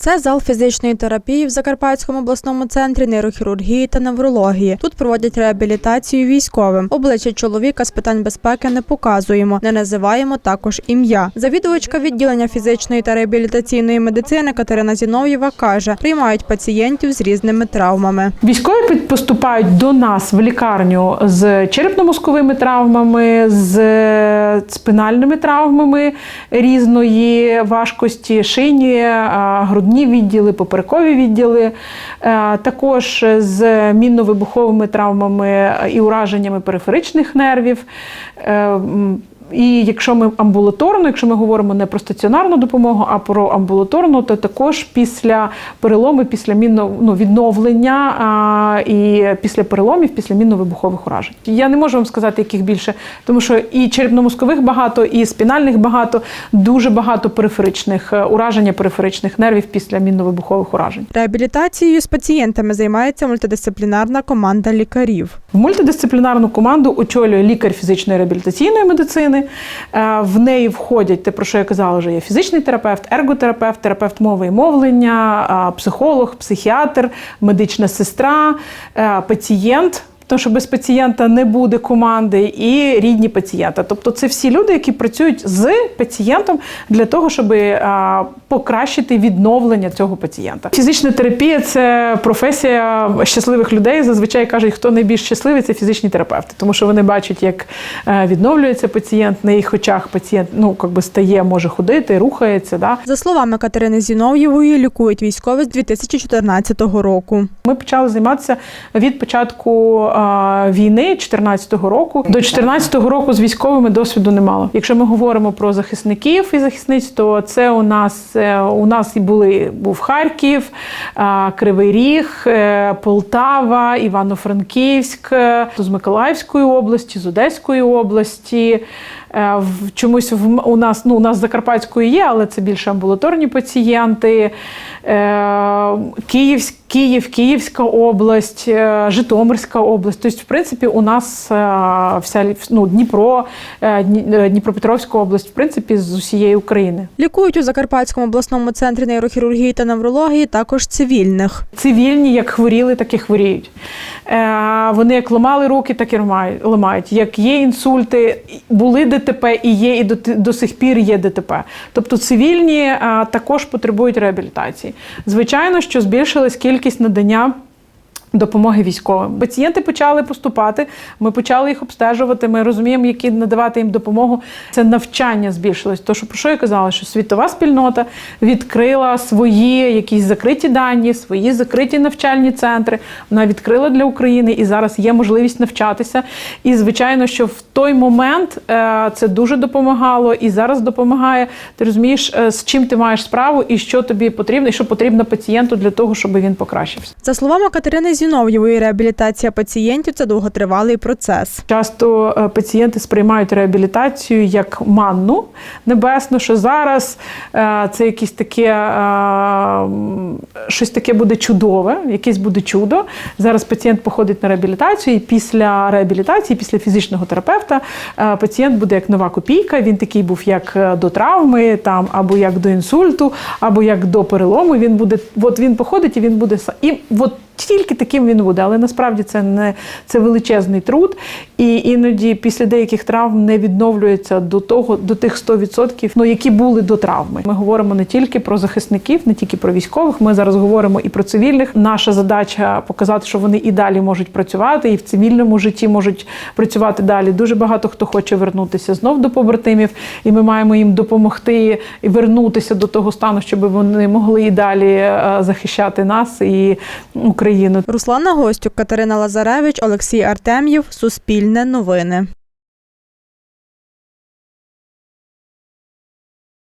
Це зал фізичної терапії в Закарпатському обласному центрі нейрохірургії та неврології. Тут проводять реабілітацію військовим. Обличчя чоловіка з питань безпеки не показуємо, не називаємо також ім'я. Завідувачка відділення фізичної та реабілітаційної медицини Катерина Зінов'єва каже, приймають пацієнтів з різними травмами. Військові поступають до нас в лікарню з черепно-мозковими травмами, з спинальними травмами різної важкості, шині, а, грудні відділи, поперекові відділи, е, також з мінно-вибуховими травмами і ураженнями периферичних нервів. І якщо ми амбулаторно, якщо ми говоримо не про стаціонарну допомогу, а про амбулаторну, то також після перелому, після мінно, ну, відновлення а, і після переломів, після мінно-вибухових уражень. Я не можу вам сказати, яких більше, тому що і черепно-мозкових багато, і спінальних багато, дуже багато периферичних е, ураження периферичних нервів після мінно-вибухових уражень. Реабілітацією з пацієнтами займається мультидисциплінарна команда лікарів. В мультидисциплінарну команду очолює лікар фізичної реабілітаційної медицини. Е, В неї входять те, про що я казала, вже є фізичний терапевт, ерготерапевт, терапевт мови і мовлення, психолог, психіатр, медична сестра, е, пацієнт. Тому що без пацієнта не буде команди і рідні пацієнта. Тобто це всі люди, які працюють з пацієнтом для того, щоб покращити відновлення цього пацієнта. Фізична терапія це професія щасливих людей. Зазвичай кажуть, хто найбільш щасливий, це фізичні терапевти, тому що вони бачать, як е, відновлюється пацієнт на їх очах. Пацієнт ну якби стає, може ходити, рухається. Да? За словами Катерини Зінов'євої, лікують військові з 2014 року. Ми почали займатися від початку а, війни 2014 року. До 2014 року з військовими досвіду не мало. Якщо ми говоримо про захисників і захисниць, то це у нас е, у нас і були був Харків, Кривий Ріг, е, Полтава, Івано-Франківськ, е, з Миколаївської області, з Одеської області. Е, в- Чомусь в- у нас ну у нас Закарпатської є, але це більше амбулаторні пацієнти. Е, Київ, Київ, Київська область, е, Житомирська область. Тобто, в принципі, у нас е, вся ну, Дніпро, е, Дні- Дніпропетровська область, в принципі, з усієї України. Лікують у Закарпатському обласному центрі нейрохірургії та неврології також цивільних. Цивільні як хворіли, так і хворіють. Вони як ламали руки, так і ламають-. Як є інсульти, були ДТП і є, і до, до сих пір є ДТП. Тобто цивільні також потребують реабілітації. Звичайно, що збільшилась кількість надання. Допомоги військовим. Пацієнти почали поступати. Ми почали їх обстежувати. Ми розуміємо, які надавати їм допомогу. Це навчання збільшилось. То що про що я казала, що світова спільнота відкрила свої якісь закриті дані, свої закриті навчальні центри. Вона відкрила для України і зараз є можливість навчатися. І звичайно, що в той момент е, це дуже допомагало і зараз допомагає. Ти розумієш, е, з чим ти маєш справу і що тобі потрібно, і що потрібно пацієнту для того, щоб він покращився. За словами Катерини Зінов'євої, реабілітація пацієнтів це довготривалий процес. Часто е, пацієнти сприймають реабілітацію як манну небесну, що зараз е, це якесь таке е, щось таке буде чудове, якесь буде чудо. Зараз пацієнт походить на реабілітацію, і після реабілітації, після фізичного терапевта, пацієнт буде як нова копійка. Він такий був як до травми, там або як до інсульту, або як до перелому. Він буде, от він походить і він буде і от тільки таким він буде, але насправді це не це величезний труд, і іноді після деяких травм не відновлюється до того, до тих 100%, ну, які були до травми. Ми говоримо не тільки про захисників, не тільки про військових. Ми зараз говоримо і про цивільних. Наша задача показати, що вони і далі можуть працювати, і в цивільному житті можуть працювати далі. Дуже багато хто хоче вернутися знов до побратимів, і ми маємо їм допомогти і вернутися до того стану, щоб вони могли і далі е, захищати нас і Україну. Руслана Гостюк, Катерина Лазаревич, Олексій Артем'єв. Суспільне новини.